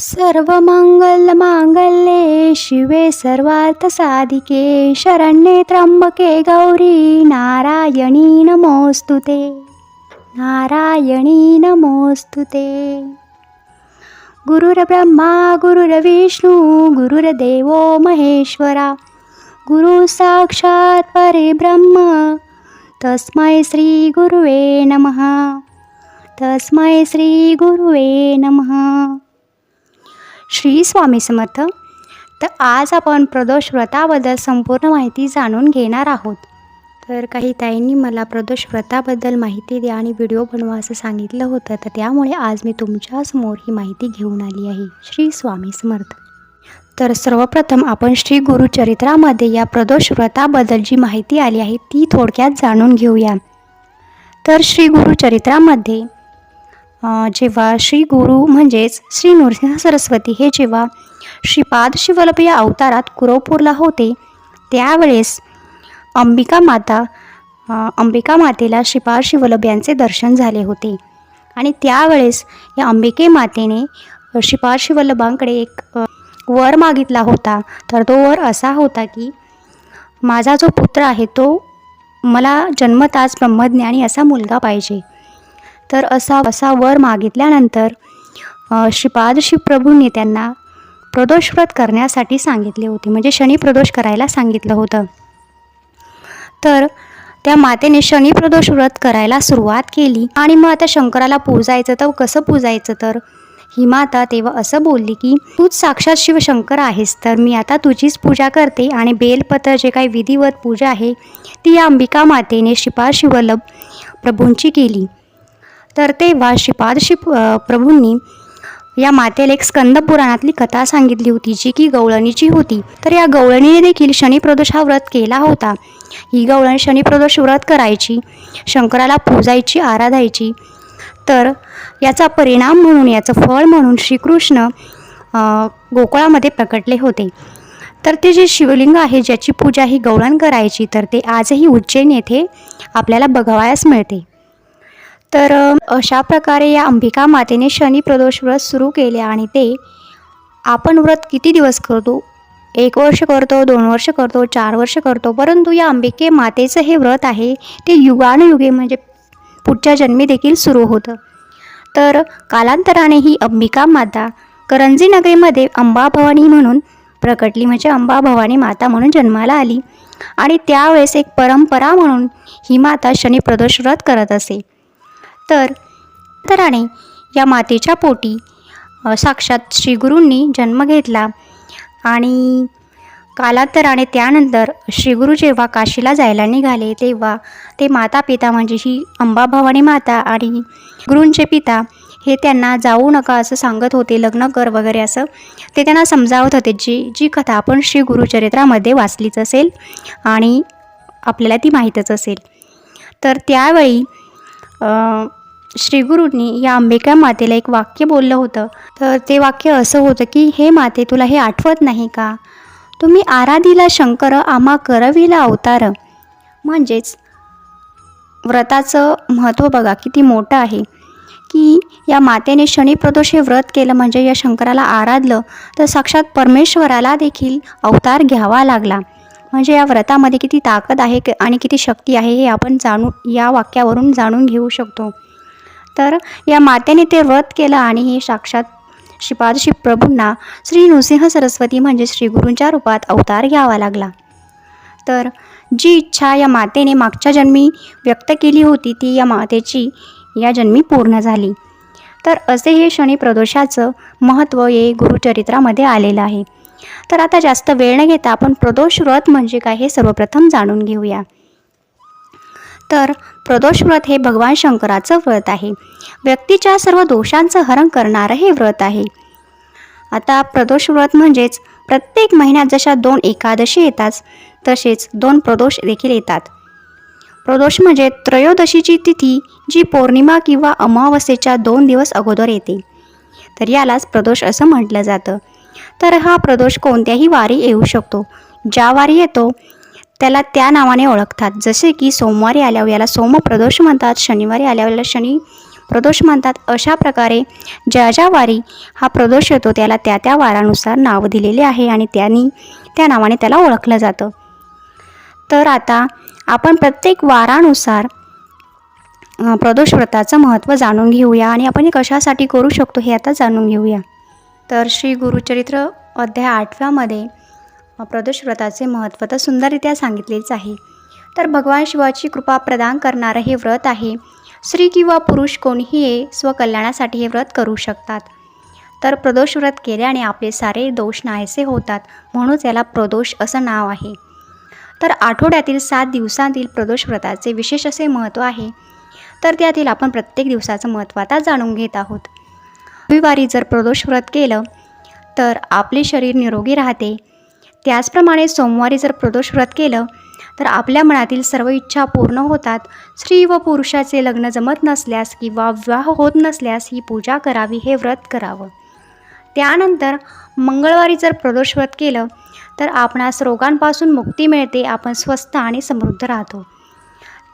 सर्वमङ्गलमाङ्गल्ये शिवे सर्वार्थसाधिके शरण्ये त्र्यंबके गौरी नारायणी नमोऽस्तु ते. नारायणी नमोऽस्तु ते. गुरुर्ब्रह्मा गुरुर्विष्णू गुरुर्देवो महेश्वरा गुरु साक्षात परिब्रह्म तस्मै श्री गुरुवे नमः. तस्मै श्री गुरुवे नमः. श्री स्वामी समर्थ. तर आज आपण प्रदोष व्रताबद्दल संपूर्ण माहिती जाणून घेणार आहोत. तर काही ताईंनी मला प्रदोष व्रताबद्दल माहिती द्या आणि व्हिडिओ बनवा असं सांगितलं होतं. तर त्यामुळे आज मी तुमच्यासमोर ही माहिती घेऊन आली आहे. श्री स्वामी समर्थ. तर सर्वप्रथम आपण श्री गुरुचरित्रामध्ये या प्रदोष व्रताबद्दल जी माहिती आली आहे ती थोडक्यात जाणून घेऊया. तर श्री गुरुचरित्रामध्ये जेव्हा श्री गुरु म्हणजेच श्री नृसिंह सरस्वती हे जेव्हा श्रीपाद शिवल्लभ या अवतारात कुरवपूरला होते त्यावेळेस अंबिका माता अंबिका मातेला श्रीपाद शिवल्लभ यांचे दर्शन झाले होते. आणि त्यावेळेस या अंबिके मातेने श्रीपाद शिवल्लभांकडे एक वर मागितला होता. तर तो वर असा होता की माझा जो पुत्र आहे तो मला जन्मताच ब्रह्मज्ञानी असा मुलगा पाहिजे. तर असा असा वर मागितल्यानंतर श्रीपादशी श्रीपाद शिवप्रभूंनी त्यांना प्रदोषव्रत करण्यासाठी सांगितले होते. म्हणजे शनी प्रदोष करायला सांगितलं होतं. तर त्या मातेने शनी प्रदोष व्रत करायला सुरुवात केली. आणि मग आता शंकराला पूजायचं तर कसं पूजायचं? तर ही माता तेव्हा असं बोलली की तूच साक्षात शिवशंकर आहेस तर मी आता तुझीच पूजा करते. आणि बेलपत्र जे काही विधिवत पूजा आहे ती या अंबिका मातेने श्रीपाद शिवल्लभ प्रभूंची केली. तर तेव्हा श्रीपाद प्रभूंनी या मातेला एक स्कंद पुराणातली कथा सांगितली होती जी की गवळणीची होती. तर या गवळणीने देखील शनिप्रदोष हा व्रत केला होता. ही गवळणी शनिप्रदोष व्रत करायची शंकराला पूजायची आराधायची. तर याचा परिणाम म्हणून याचं फळ म्हणून श्रीकृष्ण गोकुळामध्ये प्रकटले होते. तर ते जे शिवलिंग आहे ज्याची पूजा ही गवळण करायची तर ते आजही उज्जैन येथे आपल्याला बघावयास मिळते. तर अशा प्रकारे या अंबिका मातेने शनी प्रदोष व्रत सुरू केले आणि ते आपण व्रत किती दिवस करतो? एक वर्ष करतो दोन वर्ष करतो चार वर्ष करतो परंतु या अंबिके मातेचं हे व्रत आहे ते युगानुयुगे म्हणजे पुढच्या जन्मी देखील सुरू होतं. तर कालांतराने ही अंबिका माता करंजी नगरीमध्ये अंबाभवानी म्हणून प्रकटली म्हणजे अंबा भवानी माता म्हणून जन्माला आली. आणि त्यावेळेस एक परंपरा म्हणून ही माता शनी प्रदोष व्रत करत असे. तर तराने या मातेच्या पोटी साक्षात श्रीगुरूंनी जन्म घेतला. आणि कालांतराने त्यानंतर श्रीगुरू जेव्हा काशीला जायला निघाले तेव्हा ते माता पिता म्हणजे ही अंबाभवानी माता आणि गुरूंचे पिता हे त्यांना जाऊ नका असं सांगत होते लग्न कर वगैरे असं. ते त्यांना समजावत होते जी जी कथा आपण श्री गुरुचरित्रामध्ये वाचलीच असेल आणि आपल्याला ती माहीतच असेल. तर त्यावेळी श्रीगुरूंनी या अंबिका मातेला एक वाक्य बोललं होतं. तर ते वाक्य असं होतं की हे माते तुला हे आठवत नाही का? तुम्ही आराधीला शंकर आम्हा करविला अवतार. म्हणजेच व्रताचं महत्त्व बघा किती मोठं आहे. की या मातेने शनिप्रदोष हे व्रत केलं म्हणजे या शंकराला आराधलं तर साक्षात परमेश्वराला देखील अवतार घ्यावा लागला. म्हणजे या व्रतामध्ये किती ताकद आहे क- आणि किती शक्ती आहे हे आपण जाणू या वाक्यावरून जाणून घेऊ शकतो. तर या मातेने ते व्रत केलं आणि हे साक्षात श्रीपाद प्रभूंना श्री नृसिंह सरस्वती म्हणजे श्री गुरूंच्या रूपात अवतार घ्यावा लागला. तर जी इच्छा या मातेने मागच्या जन्मी व्यक्त केली होती ती या मातेची या जन्मी पूर्ण झाली. तर असे हे शनी प्रदोषाचं महत्त्व हे गुरुचरित्रामध्ये आलेलं आहे. तर आता जास्त वेळ न घेता आपण प्रदोष व्रत म्हणजे काय हे सर्वप्रथम जाणून घेऊया. तर प्रदोष व्रत हे भगवान शंकराचं व्रत आहे. व्यक्तीच्या सर्व दोषांचं हरण करणारं हे व्रत आहे. आता प्रदोष व्रत म्हणजेच प्रत्येक महिन्यात जशा दोन एकादशी येतात तसेच दोन प्रदोष देखील येतात. प्रदोष म्हणजे त्रयोदशीची तिथी जी पौर्णिमा किंवा अमावस्येच्या दोन दिवस अगोदर येते. तर यालाच प्रदोष असं म्हटलं जातं. तर हा प्रदोष कोणत्याही वारी येऊ शकतो. ज्या वारी येतो त्याला त्या नावाने ओळखतात. जसे की सोमवारी आल्यावर याला सोमप्रदोष म्हणतात शनिवारी आल्यावर याला शनी प्रदोष म्हणतात. अशा प्रकारे ज्या ज्या वारी हा प्रदोष येतो त्याला त्या त्या वारानुसार नाव दिलेले आहे आणि त्यांनी त्या नावाने त्याला ओळखलं जातं. तर आता आपण प्रत्येक वारानुसार प्रदोष व्रताचं महत्त्व जाणून घेऊया आणि आपण हे कशासाठी करू शकतो हे आता जाणून घेऊया. तर श्री गुरुचरित्र अध्याय आठव्यामध्ये प्रदोष व्रताचे महत्त्व तर सुंदररित्या सांगितलेच आहे. तर भगवान शिवाची कृपा प्रदान करणारं हे व्रत आहे. स्त्री किंवा पुरुष कोणीही हे स्वकल्याणासाठी हे व्रत करू शकतात. तर प्रदोष व्रत केल्याने आपले सारे दोष नाहीसे होतात म्हणूनच याला प्रदोष असं नाव आहे. तर आठवड्यातील सात दिवसांतील प्रदोष व्रताचे विशेष असे महत्त्व आहे. तर त्यातील आपण प्रत्येक दिवसाचं महत्त्व आता जाणून घेत आहोत. रविवारी जर प्रदोष व्रत केलं तर आपले शरीर निरोगी राहते. त्याचप्रमाणे सोमवारी जर प्रदोष व्रत केलं तर आपल्या मनातील सर्व इच्छा पूर्ण होतात. स्त्री व पुरुषाचे लग्न जमत नसल्यास किंवा विवाह होत नसल्यास ही पूजा करावी हे व्रत करावं. त्यानंतर मंगळवारी जर प्रदोष व्रत केलं तर आपणास रोगांपासून मुक्ती मिळते आपण स्वस्थ आणि समृद्ध राहतो.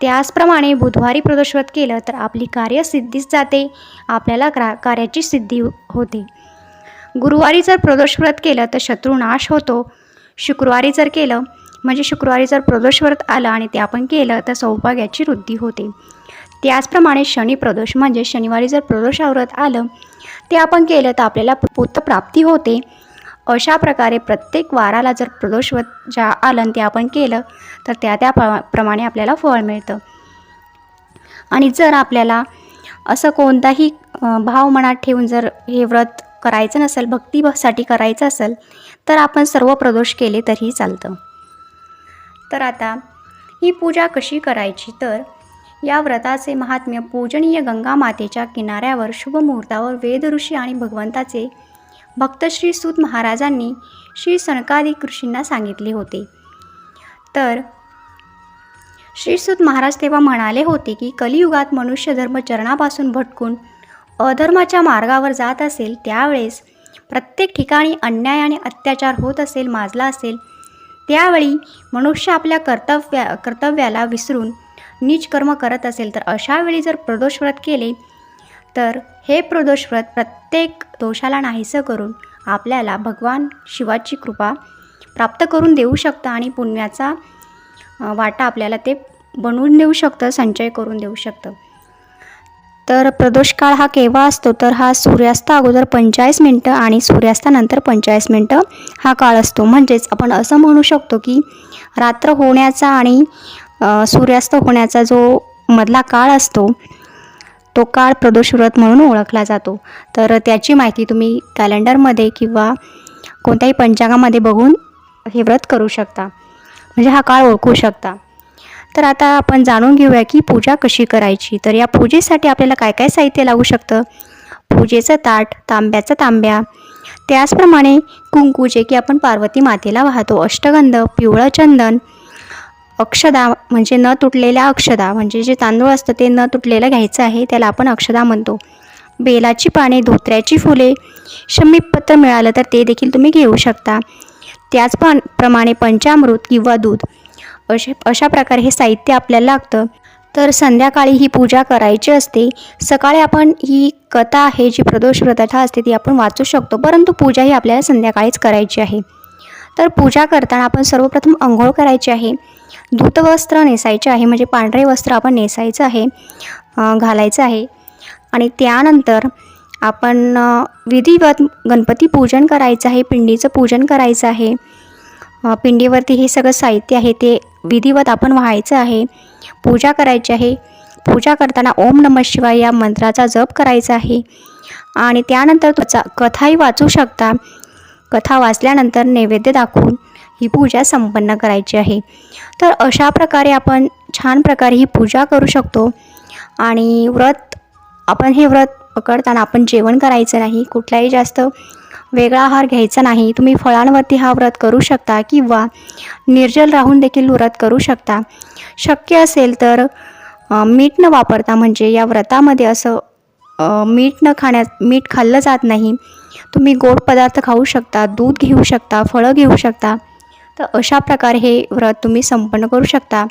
त्याचप्रमाणे बुधवारी प्रदोष व्रत केलं तर आपली कार्यसिद्धीच जाते आपल्याला क्रा कार्याची सिद्धी होते. गुरुवारी जर प्रदोष व्रत केलं तर शत्रुनाश होतो शुक्रवारी जर केलं म्हणजे शुक्रवारी जर प्रदोष व्रत आलं आणि ते आपण केलं तर सौभाग्याची वृद्धी होते. त्याचप्रमाणे शनी प्रदोष म्हणजे शनिवारी जर प्रदोषाव्रत आलं ते आपण केलं तर आपल्याला प्राप्ती होते. अशा प्रकारे प्रत्येक वाराला जर प्रदोष व्रत ज्या आलं आणि ते आपण केलं तर त्या त्या प्रमाणे आपल्याला फळ मिळतं. आणि जर आपल्याला असं कोणताही भाव मनात ठेवून जर हे व्रत करायचं नसेल भक्तीसाठी करायचं असेल तर आपण सर्व प्रदोष केले तरीही चालतं. तर आता ही पूजा कशी करायची? तर या व्रताचे महात्म्य पूजनीय गंगा मातेच्या किनाऱ्यावर शुभ मुहूर्तावर वेद ऋषी आणि भगवंताचे भक्त श्री सूत महाराजांनी श्री सनकादिक ऋषींना सांगितले होते. तर श्री सूत महाराज तेव्हा म्हणाले होते की कलियुगात मनुष्य धर्म चरणापासून भटकून अधर्माच्या मार्गावर जात असेल त्यावेळेस प्रत्येक ठिकाणी अन्याय आणि अत्याचार होत असेल माजला असेल त्यावेळी मनुष्य आपल्या कर्तव्या कर्तव्याला विसरून नीच कर्म करत असेल तर अशा वेळी जर प्रदोष व्रत केले तर हे प्रदोष व्रत प्रत्येक दोषाला नाहीसं करून आपल्याला भगवान शिवाची कृपा प्राप्त करून देऊ शकतं आणि पुण्याचा वाटा आपल्याला ते बनवून देऊ शकतं संचय करून देऊ शकतं. तर प्रदोष काळ हा केव्हा असतो? तर हा सूर्यास्ता अगोदर पंचेचाळीस मिनटं आणि सूर्यास्तानंतर पंचेचाळीस मिनटं हा काळ असतो. म्हणजेच आपण असं म्हणू शकतो की रात्र होण्याचा आणि सूर्यास्त होण्याचा जो मधला काळ असतो तो काळ प्रदोष व्रत म्हणून ओळखला जातो. तर त्याची माहिती तुम्ही कॅलेंडरमध्ये किंवा कोणत्याही पंचांगामध्ये बघून हे व्रत करू शकता. म्हणजे हा काळ ओळखू शकता. तर आता आपण जाणून घेऊया की पूजा कशी करायची. तर या पूजेसाठी आपल्याला काय काय साहित्य लागू शकतं? पूजेचं ताट तांब्याचं तांब्या. त्याचप्रमाणे कुंकू जे की आपण पार्वती मातेला वाहतो अष्टगंध पिवळं चंदन अक्षदा म्हणजे न तुटलेल्या अक्षदा म्हणजे जे तांदूळ असतं ते न तुटलेलं घ्यायचं आहे त्याला आपण अक्षदा म्हणतो. बेलाची पाने धोत्र्याची फुले शमीपत्र मिळालं तर ते देखील तुम्ही घेऊ शकता. त्याच पण प्रमाणे पंचामृत किंवा दूध. असे अशा प्रकारे हे साहित्य आपल्याला लागतं. तर संध्याकाळी ही पूजा करायची असते. सकाळी आपण ही कथा आहे जी प्रदोष प्रथा असते ती आपण वाचू शकतो. परंतु पूजा ही आपल्याला संध्याकाळीच करायची आहे. तर पूजा करताना आपण सर्वप्रथम आंघोळ करायची आहे. धूतवस्त्र नेसायचे आहे म्हणजे पांढरे वस्त्र आपण नेसायचं आहे घालायचं आहे. आणि त्यानंतर आपण विधिवत गणपती पूजन करायचं आहे पिंडीचं पूजन करायचं आहे. पिंडीवरती हे सगळं साहित्य आहे ते विधिवत आपण व्हायचं आहे. पूजा करायची आहे. पूजा करताना ओम नम शिवाय या मंत्राचा जप करायचा आहे. आणि त्यानंतर तुमचा कथाही वाचू शकता. कथा वाचल्यानंतर नैवेद्य दाखवून ही पूजा संपन्न करायची आहे. तर अशा प्रकारे आपण छान प्रकारे ही पूजा करू शकतो. आणि व्रत आपण हे व्रत पकडताना आपण जेवण करायचं नाही कुठलाही जास्त वेगळा आहार घ्यायचा नाही. तुम्ही फळांवरती हा व्रत करू शकता किंवा निर्जल राहून देखील व्रत करू शकता. शक्य असेल तर मीठ न वापरता म्हणजे या व्रतामध्ये असं मीठ न खाण्यात मीठ खाल्लं जात नाही. तुम्ही गोड पदार्थ खाऊ शकता दूध घेऊ शकता फळं घेऊ शकता. तर अशा प्रकारे हे व्रत तुम्ही संपन्न करू शकता.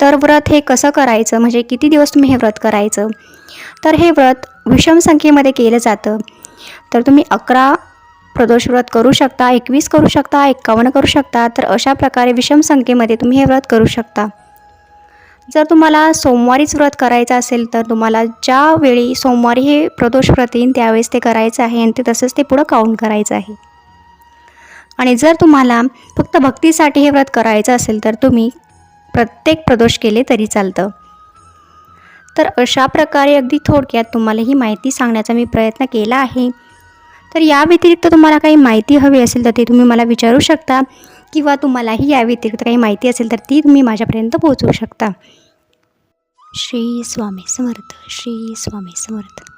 तर व्रत हे कसं करायचं? म्हणजे किती दिवस तुम्ही हे व्रत करायचं? तर हे व्रत विषम संख्येमध्ये केलं जातं. तर तुम्ही अकरा प्रदोष व्रत करू शकता एकवीस करू शकता एक्कावन्न करू शकता तर अशा प्रकारे विषम संख्येमध्ये तुम्ही हे व्रत करू शकता. जर तुम्हाला सोमवारीच व्रत करायचं असेल तर तुम्हाला ज्यावेळी सोमवारी हे प्रदोष व्रत येईन त्यावेळेस ते करायचं आहे आणि ते तसंच ते पुढं काउंट करायचं आहे. आणि जर तुम्हाला फक्त भक्तीसाठी हे व्रत करायचं असेल तर तुम्ही प्रत्येक प्रदोष केले तरी चालतं. तर अशा प्रकारे अगदी थोडक्यात तुम्हाला ही माहिती सांगण्याचा मी प्रयत्न केला आहे. तर या व्यतिरिक्त तुम्हाला काही माहिती हवी असेल तर ती तुम्ही मला विचारू शकता किंवा तुम्हालाही या व्यतिरिक्त काही माहिती असेल तर ती तुम्ही माझ्यापर्यंत पोहोचवू शकता. श्री स्वामी समर्थ श्री स्वामी समर्थ.